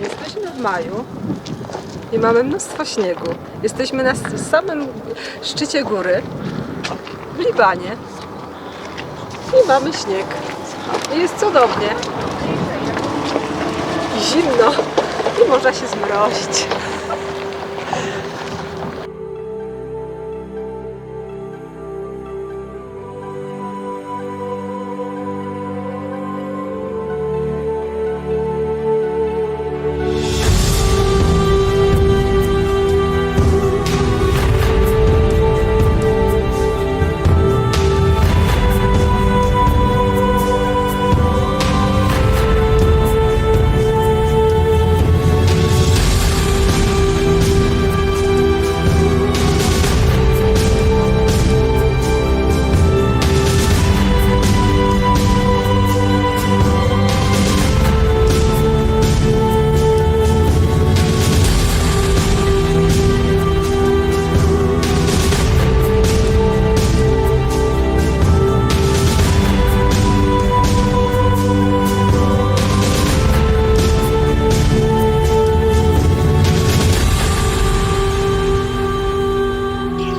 Jesteśmy w maju i mamy mnóstwo śniegu. Jesteśmy na samym szczycie góry w Libanie i mamy śnieg. I jest cudownie. Zimno i można się zmrozić.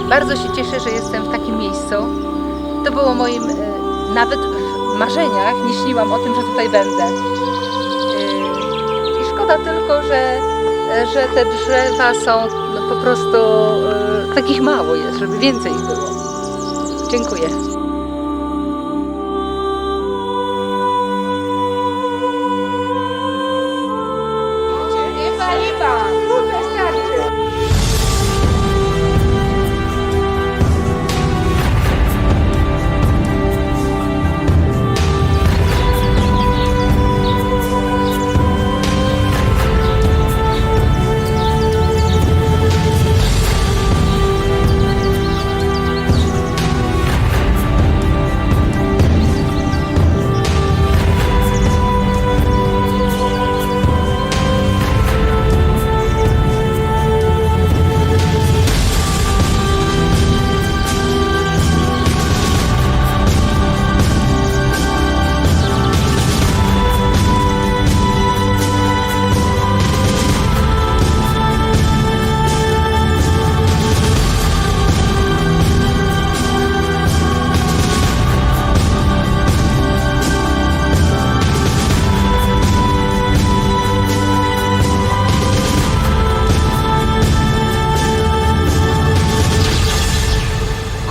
Bardzo się cieszę, że jestem w takim miejscu. To było moim, e, nawet w marzeniach nie śniłam o tym, że tutaj będę. E, I szkoda tylko, że, e, że te drzewa są no, po prostu, takich mało jest, żeby więcej ich było. Dziękuję.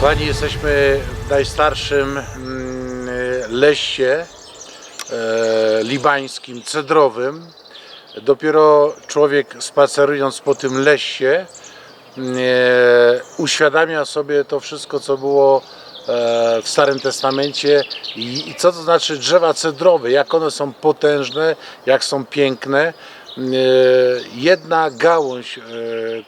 Kochani, jesteśmy w najstarszym mm, lesie e, libańskim, cedrowym. Dopiero człowiek spacerując po tym lesie mm, e, uświadamia sobie to wszystko, co było e, w Starym Testamencie i, i co to znaczy drzewa cedrowe, jak one są potężne, jak są piękne. E, Jedna gałąź, e,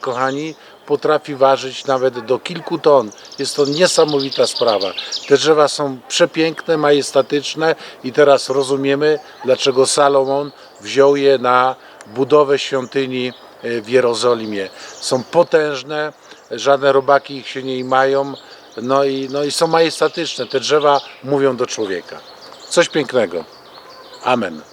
kochani, potrafi ważyć nawet do kilku ton. Jest to niesamowita sprawa. Te drzewa są przepiękne, majestatyczne i teraz rozumiemy, dlaczego Salomon wziął je na budowę świątyni e, w Jerozolimie. Są potężne, żadne robaki ich się nie imają, no i, no i są majestatyczne. Te drzewa mówią do człowieka. Coś pięknego. Amen.